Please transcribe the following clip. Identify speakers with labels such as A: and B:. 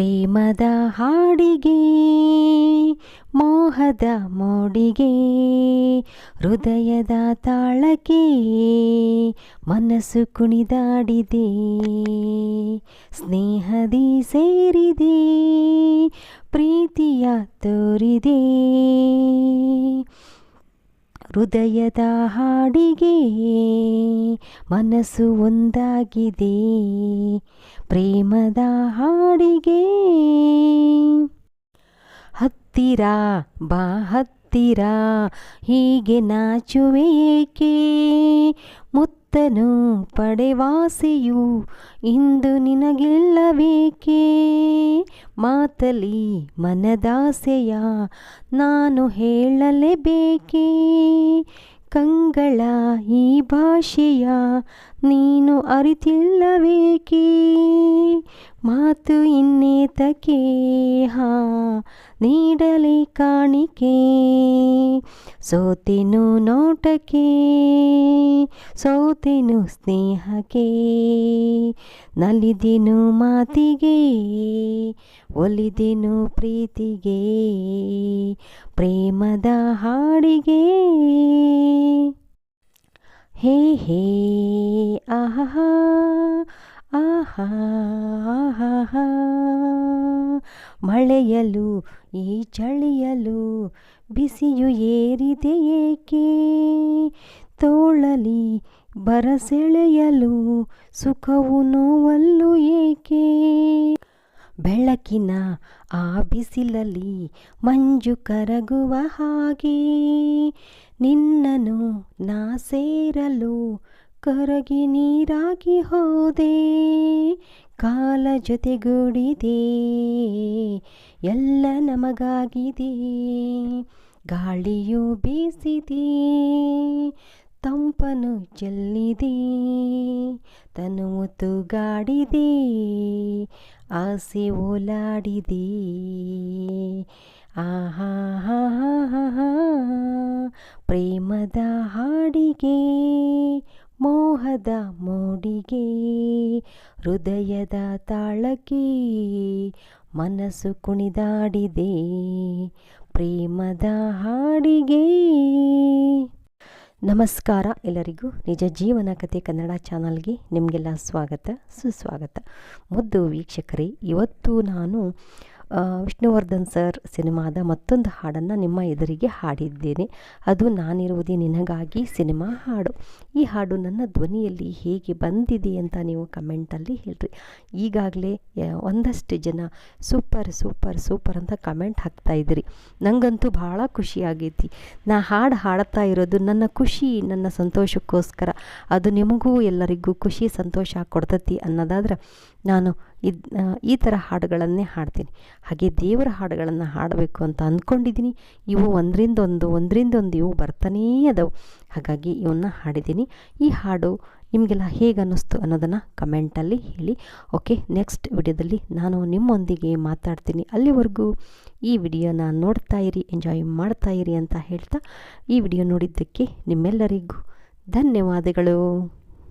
A: ಪ್ರೇಮದ ಹಾಡಿಗೆ ಮೋಹದ ಮೋಡಿಗೆ ಹೃದಯದ ತಾಳಕ್ಕೆ ಮನಸ್ಸು ಕುಣಿದಾಡಿದೆ. ಸ್ನೇಹದಿ ಸೇರಿದೆ ಪ್ರೀತಿಯ ತೋರಿದೆ. ಹೃದಯದ ಹಾಡಿಗೆ ಮನಸ್ಸು ಒಂದಾಗಿದೆ. ಪ್ರೇಮದ ಹಾಡಿಗೆ ಹತ್ತಿರ ಬಾ ಹತ್ತಿರ ಹೀಗೆ ನಾಚುವೇಕೆ ಏಕೆ? ಮುತ್ತನು ಪಡೆವಾಸೆಯು, ಇಂದು ನಿನಗಿಲ್ಲಬೇಕೆ ಮಾತಲಿ ಮನದಾಸೆಯ, ನಾನು ಹೇಳಲೇಬೇಕೆ? ಕಂಗಳ ಈ ಭಾಷೆಯ, ನೀನು ಅರಿತಿಲ್ಲಬೇಕೆ ಮಾತು ಇನ್ನೇತಕ್ಕೆ ಹಾ, ನೀಡಲಿ ಕಾಣಿಕೆ? ಸೋತಿನು ನೋಟಕ್ಕೆ? ಸೋತೆನು ಸ್ನೇಹಕ್ಕೆ, ನಲಿದೆನು ಮಾತಿಗೆ, ಒಲಿದೆನು ಪ್ರೀತಿಗೆ, ಪ್ರೇಮದ ಹಾಡಿಗೆ. ಹೇ ಹೇ ಆಹಾ ಆಹಾ ಆಹಾ ಮಳೆಯಲು, ಈ ಚಳಿಯಲು ಬಿಸಿಯು ಏರಿದೆ ತೋಳಲಿ ಬರಸೆಳೆಯಲು ಸುಖವು ನೋವಲ್ಲು ಏಕೆ? ಬೆಳಕಿನ ಆ ಬಿಸಿಲಲ್ಲಿ ಮಂಜು ಕರಗುವ ಹಾಗೆ ನಿನ್ನನು ನಾ ಸೇರಲು ಕರಗಿ ನೀರಾಗಿ ಹೋದೆ, ಕಾಲ ಜೊತೆಗೂಡಿದೆ, ಎಲ್ಲ ನಮಗಾಗಿದೆ, ಗಾಳಿಯು ಬೀಸಿದೆ. ತಂಪನು ಚೆಲ್ಲಿದೆ ತನುವು ತೂಗಾಡಿದೆ ಆಸೆ ಓಲಾಡಿದೆ. ಆಹಾ ಪ್ರೇಮದ ಹಾಡಿಗೆ, ಮೋಹದ ಮೋಡಿಗೆ, ಹೃದಯದ ತಾಳಕ್ಕೆ ಮನಸ್ಸು ಕುಣಿದಾಡಿದೆ. ಪ್ರೇಮದ ಹಾಡಿಗೆ ನಮಸ್ಕಾರ ಎಲ್ಲರಿಗೂ. ನಿಜ ಜೀವನ ಕಥೆ ಕನ್ನಡ ಚಾನಲ್ಗೆ ನಿಮಗೆಲ್ಲ ಸ್ವಾಗತ ಸುಸ್ವಾಗತ. ಮುದ್ದು ವೀಕ್ಷಕರೇ ಇವತ್ತು ನಾನು ವಿಷ್ಣುವರ್ಧನ್ ಸರ್ ಸಿನಿಮಾದ ಮತ್ತೊಂದು ಹಾಡನ್ನು ನಿಮ್ಮ ಎದುರಿಗೆ ಹಾಡಿದ್ದೇನೆ. ಅದು ನಾನಿರುವುದೇ ನಿನಗಾಗಿ ಸಿನಿಮಾ ಹಾಡು. ಈ ಹಾಡು ನನ್ನ ಧ್ವನಿಯಲ್ಲಿ ಹೇಗೆ ಬಂದಿದೆ ಅಂತ ನೀವು ಕಮೆಂಟಲ್ಲಿ ಹೇಳ್ರಿ. ಈಗಾಗಲೇ ಒಂದಷ್ಟು ಜನ ಸೂಪರ್ ಸೂಪರ್ ಸೂಪರ್ ಅಂತ ಕಮೆಂಟ್ ಹಾಕ್ತಾ ಇದ್ದೀರಿ. ನನಗಂತೂ ಭಾಳ ಖುಷಿಯಾಗೈತಿ ನಾ ಹಾಡು ಹಾಡ್ತಾ ಇರೋದು ನನ್ನ ಖುಷಿ, ನನ್ನ ಸಂತೋಷಕ್ಕೋಸ್ಕರ. ಅದು ನಿಮಗೂ ಎಲ್ಲರಿಗೂ ಖುಷಿ, ಸಂತೋಷ ಕೊಡ್ತತಿ ಅನ್ನೋದಾದ್ರೆ, ನಾನು ಇದು ಈ ಥರ ಹಾಡುಗಳನ್ನೇ ಹಾಡ್ತೀನಿ. ಹಾಗೆ ದೇವರ ಹಾಡುಗಳನ್ನು ಹಾಡಬೇಕು ಅಂತ ಅಂದ್ಕೊಂಡಿದ್ದೀನಿ ಇವು ಒಂದರಿಂದ ಒಂದು ಒಂದರಿಂದ ಒಂದು ಇವು ಬರ್ತಾನೇ ಅದಾವೆ. ಹಾಗಾಗಿ ಇವನ್ನ ಹಾಡಿದ್ದೀನಿ. ಈ ಹಾಡು ನಿಮಗೆಲ್ಲ ಹೇಗೆ ಅನ್ನಿಸ್ತು ಅನ್ನೋದನ್ನು ಕಮೆಂಟಲ್ಲಿ ಹೇಳಿ. ಓಕೆ, ನೆಕ್ಸ್ಟ್ ವಿಡಿಯೋದಲ್ಲಿ ನಾನು ನಿಮ್ಮೊಂದಿಗೆ ಮಾತಾಡ್ತೀನಿ ಅಲ್ಲಿವರೆಗೂ. ಈ ವಿಡಿಯೋನ ನೋಡ್ತಾ ಇರಿ, ಎಂಜಾಯ್ ಮಾಡ್ತಾ ಇರಿ ಅಂತ ಹೇಳ್ತಾ ಈ ವಿಡಿಯೋ ನೋಡಿದ್ದಕ್ಕೆ ನಿಮ್ಮೆಲ್ಲರಿಗೂ ಧನ್ಯವಾದಗಳು.